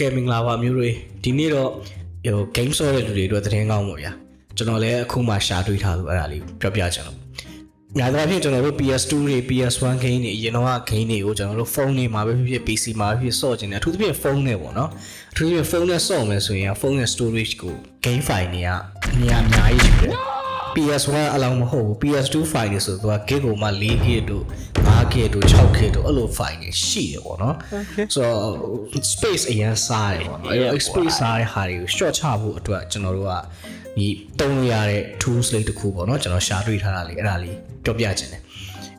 ကဲမင်္ဂလာပါမျိုးတွေဒီနေ့တော့ဟို game ဆော့တဲ့လူတွေအတွက်သတင်းကောင်းပါဗျာကျွန်တော်လည်းအခုမှရှာတွေ့ထားလို့အဲ့ဒါလေးပြောပြချင်လို့ညာတော့ဖြစ်ကျွန်တော်တို့ PS2 တွေ PS1 game တွေအရင်တော့ game တွေကိုကျွန်တော်တို့ဖုန်းတွေမှာပဲဖြစ်ဖြစ် PC မှာပဲဖြစ်ဖြစ်ဆော့ကျင်တယ်အထူးသဖြင့်ဖုန်းနဲ့ပေါ့နော်အထူးသဖြင့်ဖုန်းနဲ့ဆော့မယ်ဆိုရင်ဖုန်းနဲ့ storage ကို game file တွေကနေရာအများကြီးရှိတယ် PS1 အလောင်းမဟုတ်ဘူး PS2 file တွေဆိုတော့ gig ကိုမှ 4GB တို့ 5GB တို့ 6GB တို့အဲ့လို file တွေရှိတယ်ပေါ့နော်ဆိုတော့ space အရင်စားတယ်ပေါ့နော်အဲ့တော့ space စားတဲ့ဟာတွေကို short ချဖို့အတွက်ကျွန်တော်တို့ကဒီတုံးရတဲ့ tools လေးတစ်ခုပေါ့နော်ကျွန်တော်ရှာတွေ့ထားတာလေးအဲ့ဒါလေးပြောပြချင်တယ်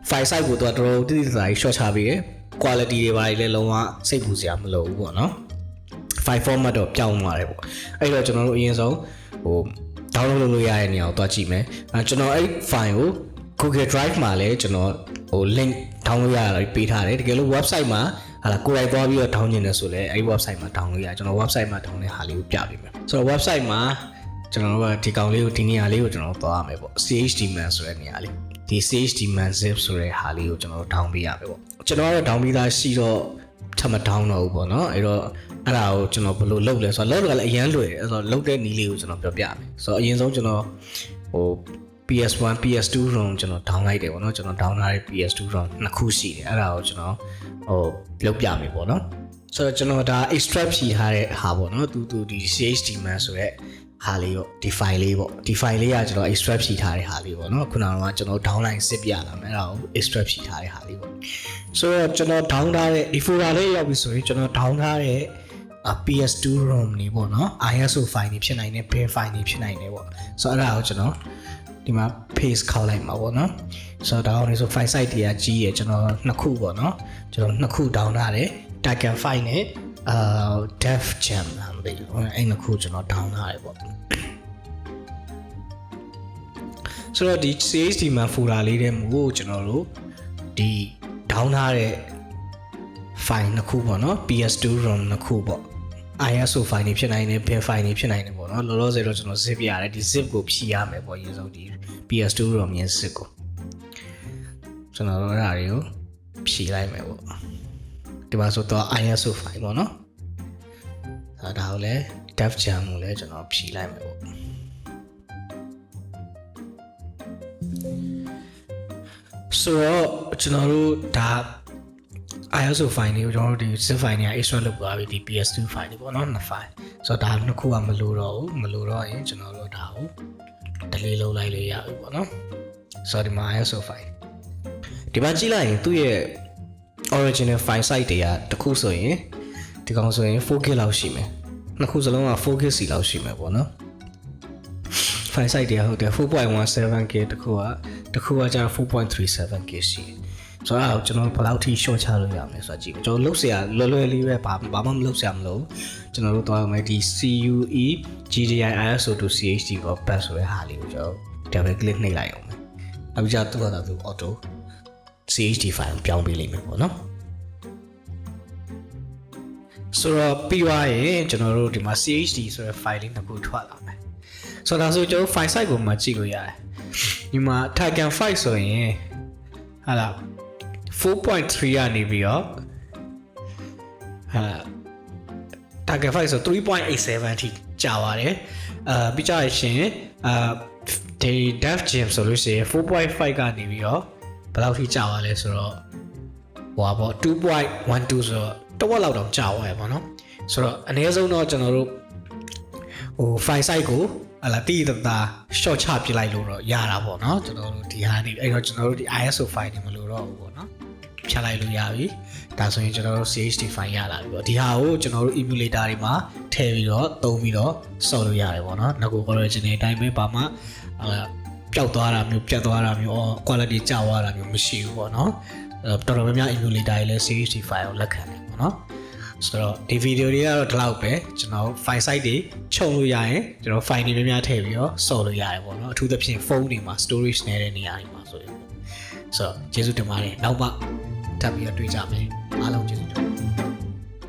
file size ကိုတော့တော်တော်တိတိကျကျ short ချပြီးရယ် quality တွေပါလည်းလုံးဝစိတ်ပူစရာမလိုဘူးပေါ့နော် file format တော့ပြောင်းသွားတယ်ပေါ့အဲ့တော့ကျွန်တော်တို့အရင်ဆုံးဟို download လုပ်လို့ရတဲ့နေရာကိုတွားကြည့်မယ်အဲကျွန်တော်အဲ့ file ကို Google Drive မှာလည်းကျွန်တော် ဟို link download ရတာပေးထားတယ်တကယ်လို့ website မှာဟာလာကိုယ်တိုင်သွားပြီးတော့ download နေတယ်ဆိုလည်းအဲ့ website မှာ download ရကျွန်တော် website မှာ download ဟာလေးကိုပြပေးမယ်ဆိုတော့ website မှာကျွန်တော်တို့ကဒီကောင်လေးကိုဒီနေရာလေးကိုကျွန်တော်သွားရမယ်ပေါ့ CHDman ဆိုတဲ့နေရာလေးဒီ CHDman zip ဆိုတဲ့ဟာလေးကိုကျွန်တော်တို့ down ပေးရမယ်ပေါ့ကျွန်တော်ကတော့ down ပြီးသားရှိတော့ထပ်မ down တော့ဘူးပေါ့နော်အဲ့တော့အဲ့ဒါကိုကျွန်တော်ဘယ်လိုလုပ်လဲဆိုတော့လုပ်တော့လည်းအရန်လွယ်တယ်အဲ့တော့လုပ်တဲ့နည်းလေးကိုကျွန်တော်ပြောပြမယ်ဆိုတော့အရင်ဆုံးကျွန်တော်ဟို PS1 PS2 ROM ကျွန်တော် down လိုက်တယ်ပေါ့နော်ကျွန်တော် down ထားတဲ့ PS2 ROM နှစ်ခုရှိတယ်အဲ့ဒါကိုကျွန်တော်ဟိုလုပ်ပြမယ်ပေါ့နော်ဆိုတော့ကျွန်တော်ဒါ extract ဖြီထားတဲ့ဟာပေါ့နော်သူသူဒီ CHD man ဆိုတဲ့ဟာလေးပေါ့ဒီ file လေးပေါ့ဒီ file လေးကကျွန်တော် extract ဖြီထားတဲ့ဟာလေးပေါ့နော်ခုနကတော့ကျွန်တော် downline စစ်ပြလာမယ်အဲ့ဒါကို extract ဖြီထားတဲ့ဟာလေးပေါ့ဆိုတော့ကျွန်တော် down ထားတဲ့ဒီ folder လေးရောက်ပြီဆိုရင်ကျွန်တော် down ထားတဲ့ PS2 ROM နေပေါ့နော် ISO file နေဖြစ်နိုင်တယ် bin file နေဖြစ်နိုင်တယ်ပေါ့ဆိုတော့အဲ့ဒါကိုကျွန်တော် ဒီမှာ paste ခေါက်လိုက်မှာပေါ့နော်ဆိုတော့ဒါအောင်လေဆို file size တွေကကြီးရယ်ကျွန်တော်နှစ်ခုပေါ့နော်ကျွန်တော်နှစ်ခု down ထားတယ် Titan file နဲ့အာ dev jam လားမသိဘူးအဲ့နှစ်ခုကျွန်တော် down ထားတယ်ပေါ့ဆိုတော့ဒီ CHD မှာ folder လေးထဲမှာကျွန်တော်တို့ဒီ down ထားတဲ့ file နှစ်ခုပေါ့နော် PS2 ROM နှစ်ခုပေါ့ ISO file တွေဖြစ်နိုင်တယ် bin file တွေဖြစ်နိုင်တယ်ပေါ့နော်လောလောဆယ်တော့ကျွန်တော် zip ရတယ်ဒီ zip ကိုဖြည့်ရမယ်ပေါ့ရေဆုံးဒီ PS2 ROM ရဲ့ zip ကိုကျွန်တော်တို့အဲ့ဒါတွေကိုဖြည့်လိုက်မယ်ပေါ့ဒီမှာဆိုတော့ ISO file ပေါ့နော်အဲဒါကိုလည်း dev jam ကိုလည်းကျွန်တော်ဖြည့်လိုက်မယ်ပေါ့ဆိုတော့ကျွန်တော်တို့ဒါ ISO file တွေကိုကျွန်တော်တို့ဒီ zip file တွေက extract လုပ်သွားပြီဒီ PS2 file တွေပေါ့နော်နှစ် file ဆိုတော့ဒါနှစ်ခုကမလိုတော့ဘူးမလိုတော့ရင်ကျွန်တော်တို့ဒါကို delete လုပ်လိုက်လို့ရပြီပေါ့နော်ဆိုတော့ဒီမှာ ISO file ဒီမှာကြည့်လိုက်ရင်သူ့ရဲ့ original file size တွေကတစ်ခုဆိုရင်ဒီကောင်ဆိုရင် 4K လောက်ရှိမယ်နှစ်ခုစလုံးက 4K စီလောက်ရှိမယ်ပေါ့နော် file size တွေကဟုတ်တယ် 4.17K တခုကတခုကကျတော့ 4.37K ရှိတယ် ဆိုတော့အဲ့ဒါကိုကျွန်တော်ဘယ်လောက်ထိ short ချလို့ရမလဲဆိုတာကြည့်ကျွန်တော်လုတ်เสียလွယ်လွယ်လေးပဲဘာဘာမှမလုတ်เสียမလို့ကျွန်တော်တို့သွားရမယ်ဒီ CUE GDI ISO to CHD ကို back ဆိုတဲ့ဟာလေးကိုကျွန်တော် double click နှိပ်လိုက်အောင်မယ်နောက်ပြီးကျသူ့ဟာသူ auto CHD file ကိုပြောင်းပေးလိမ့်မယ်ပေါ့နော်ဆိုတော့ပြီးသွားရင်ကျွန်တော်တို့ဒီမှာ CHD ဆိုတဲ့ file လေးတစ်ခုထွက်လာမယ်ဆိုတော့ဒါဆိုကျွန်တော် file size ကိုမှကြည့်လို့ရတယ်ဒီမှာ Titan file ဆိုရင်ဟာလား 4.3ကနေပြီးတော့ဟာ target fight ဆို3.87အထိကြာပါတယ်အာပြီးကြရရှင်အာဒီ dev gym ဆိုလို့ရှိရင်4.5ကနေပြီးတော့ဘယ်လောက်ထိကြာပါလဲဆိုတော့ဟိုပါပေါ့2.12ဆိုတော့တစ်ဝက်လောက်တော့ကြာသွားရပါတော့ဆိုတော့အနည်းဆုံးတော့ကျွန်တော်တို့ဟို file size ကိုအလားတိတတာ short ချပြလိုက်လို့တော့ရတာပေါ့နော်ကျွန်တော်တို့ဒီဟာနေအဲ့တော့ကျွန်တော်တို့ဒီ ISO file တွေမလို့တော့ဘူးပေါ့နော် ဖြတ်လိုက်လို့ရပြီဒါဆိုရင်ကျွန်တော်တို့ CHD file ရလာပြီပေါ့ဒီဟာကိုကျွန်တော်တို့ emulator တွေမှာထည့်ပြီးတော့သုံးပြီးတော့ဆော့လို့ရတယ်ပေါ့နော်ငါကို original အတိုင်းပဲပါမှအာပျောက်သွားတာမျိုးပြတ်သွားတာမျိုး quality ကျသွားတာမျိုးမရှိဘူးပေါ့နော်အဲ့တော့တော်တော်များများ emulator တွေလည်း CHD file ကိုလက်ခံတယ်ပေါ့နော်ဆိုတော့ဒီဗီဒီယိုတွေကတော့ဒီလောက်ပဲကျွန်တော် file site တွေခြုံလို့ရရင်ကျွန်တော် file တွေများများထည့်ပြီးတော့ဆော့လို့ရတယ်ပေါ့နော်အထူးသဖြင့်ဖုန်းတွေမှာ storage နေတဲ့နေရာတွေမှာဆိုရင်ပေါ့ဆိုတော့ကျေးဇူးတင်ပါတယ်နောက်မှ ထပ်ပြီးတော့တွေ့ကြမယ်အားလုံးကျေးဇူးတင်